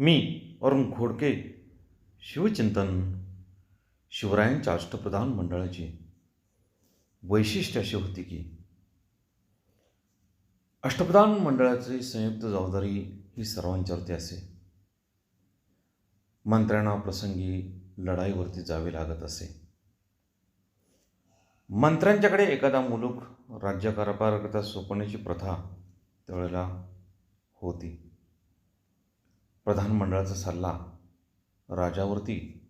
मी अरुण घोडके शिवचिंतन शिवरायांच्या अष्टप्रधान मंडळाची वैशिष्ट्य अशी होती की अष्टप्रधान मंडळाची संयुक्त जबाबदारी ही सर्वांच्यावरती असे. मंत्र्यांना प्रसंगी लढाईवरती जावे लागत असे. मंत्र्यांच्याकडे एखादा मुलूक राज्यकारभाराकरता सोपवण्याची प्रथा त्यावेळेला होती. प्रधानमंडळाचा सल्ला राजावरती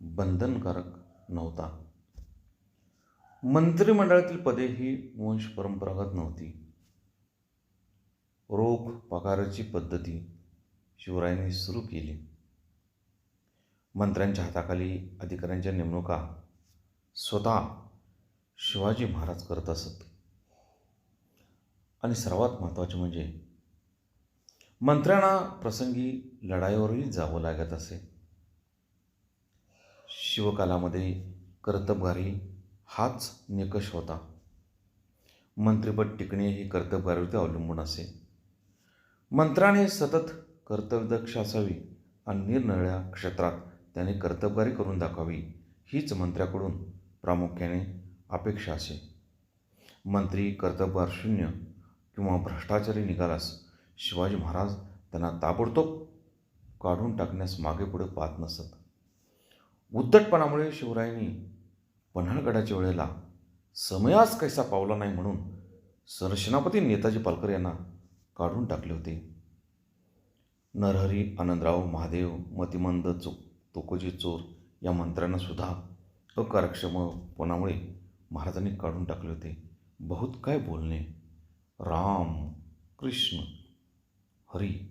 बंधनकारक नव्हता. मंत्रिमंडळातील पदे ही वंश परंपरागत नव्हती. रोख पगाराची पद्धती शिवरायांनी सुरू केली. मंत्र्यांच्या हाताखाली अधिकाऱ्यांच्या नेमणुका स्वतः शिवाजी महाराज करत असत. आणि सर्वात महत्त्वाचे म्हणजे मंत्र्यांना प्रसंगी लढाईवरही जावं लागत असे. शिवकालामध्ये कर्तबगारी हाच निकष होता. मंत्रिपद टिकणे हे कर्तबगारीवरती अवलंबून असे. मंत्र्याने सतत कर्तव्यदक्ष असावी आणि निरनिराळ्या क्षेत्रात त्याने कर्तबगारी करून दाखवावी हीच मंत्र्याकडून प्रामुख्याने अपेक्षा असे. मंत्री कर्तबगार शून्य किंवा भ्रष्टाचारी निघालास शिवाजी महाराज त्यांना ताबडतोब काढून टाकण्यास मागे पुढे पाहत नसत. उद्धटपणामुळे शिवरायांनी पन्हाळगडाच्या वेळेला समयास कैसा पावला नाही म्हणून सरसेनापती नेताजी पालकर यांना काढून टाकले होते. नरहरी आनंदराव महादेव मतिमंद चो तोकोजी चोर या मंत्र्यांनासुद्धा अकार्यक्षमपणामुळे महाराजांनी काढून टाकले होते. बहुत काय बोलणे? राम कृष्ण हरी.